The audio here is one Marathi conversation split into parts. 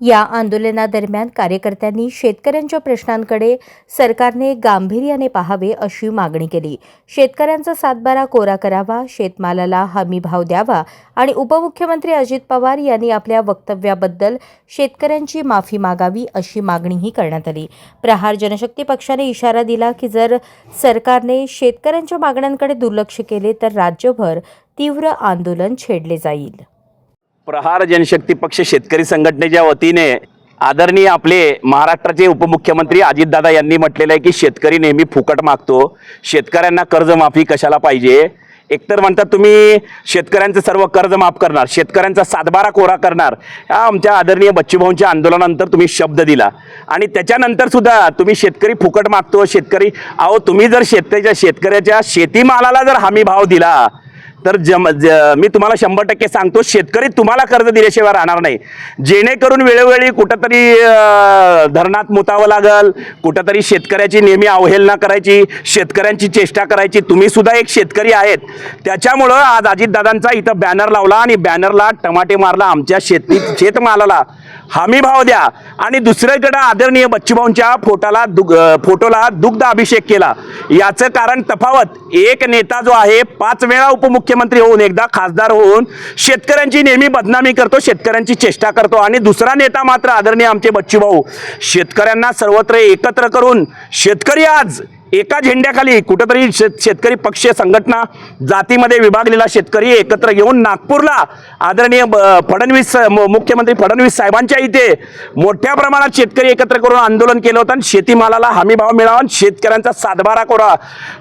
या आंदोलनादरम्यान कार्यकर्त्यांनी शेतकऱ्यांच्या प्रश्नांकडे सरकारने गांभीर्याने पाहावे अशी मागणी केली. शेतकऱ्यांचा सातबारा कोरा करावा शेतमालाला हमी भाव द्यावा आणि उपमुख्यमंत्री अजित पवार यांनी आपल्या वक्तव्याबद्दल शेतकऱ्यांची माफी मागावी अशी मागणीही करण्यात आली. प्रहार जनशक्ती पक्षाने इशारा दिला की जर सरकारने शेतकऱ्यांच्या मागण्यांकडे दुर्लक्ष केले तर राज्यभर तीव्र आंदोलन छेडले जाईल. प्रहार जनशक्ती पक्ष शेतकरी संघटनेच्या वतीने आदरणीय आपले महाराष्ट्राचे उपमुख्यमंत्री अजितदादा यांनी म्हटलेलं आहे की शेतकरी नेहमी फुकट मागतो. शेतकऱ्यांना कर्जमाफी कशाला पाहिजे? एकतर म्हणतात तुम्ही शेतकऱ्यांचं सर्व कर्ज माफ करणार शेतकऱ्यांचा सातबारा कोरा करणार. हा आमच्या आदरणीय बच्चूभाऊंच्या आंदोलनानंतर तुम्ही शब्द दिला. आणि त्याच्यानंतर सुद्धा तुम्ही शेतकरी फुकट मागतो शेतकरी अहो तुम्ही जर शेतकऱ्याच्या शेतकऱ्याच्या शेतीमालाला जर हमी भाव दिला तर जम ज मी तुम्हाला शंभर टक्के सांगतो शेतकरी तुम्हाला कर्ज दिल्याशिवाय राहणार नाही. जेणेकरून वेळोवेळी कुठंतरी धरणात मुतावं लागल कुठंतरी शेतकऱ्याची नेहमी अवहेलना करायची शेतकऱ्यांची चेष्टा करायची. तुम्ही सुद्धा एक शेतकरी आहेत. त्याच्यामुळं आज अजितदादांचा इथं बॅनर लावला आणि बॅनरला टमाटे मारला आमच्या शेती शेतमालाला. हमी भाव द्या. आणि दुसरीकडे आदरणीय बच्चूभाऊंच्या फोटाला दुग फोटोला दुग्ध अभिषेक केला. याचं कारण तफावत एक नेता जो आहे पाच वेळा उपमुख्यमंत्री होऊन एकदा खासदार होऊन शेतकऱ्यांची नेहमी बदनामी करतो शेतकऱ्यांची चेष्टा करतो. आणि दुसरा नेता मात्र आदरणीय आमचे बच्चूभाऊ. शेतकऱ्यांना सर्वत्र एकत्र करून शेतकरी आज एका झेंड्याखाली कुठंतरी शेत शेतकरी पक्ष संघटना जातीमध्ये विभागलेला शेतकरी एकत्र येऊन नागपूरला आदरणीय ब- फडणवीस मुख्यमंत्री फडणवीस साहेबांच्या इथे मोठ्या प्रमाणात शेतकरी एकत्र करून आंदोलन केलं होतं. आणि शेतीमालाला हमी भाव मिळावा आणि शेतकऱ्यांचा सातबारा कोरा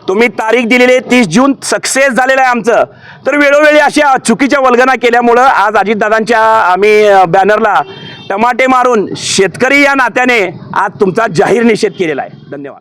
तुम्ही तारीख दिलेली आहे तीस जून. सक्सेस झालेलं आहे आमचं. तर वेळोवेळी अशा चुकीच्या वल्गना केल्यामुळं आज अजितदादांच्या आम्ही बॅनरला टमाटे मारून शेतकरी या नात्याने आज तुमचा जाहीर निषेध केलेला आहे. धन्यवाद.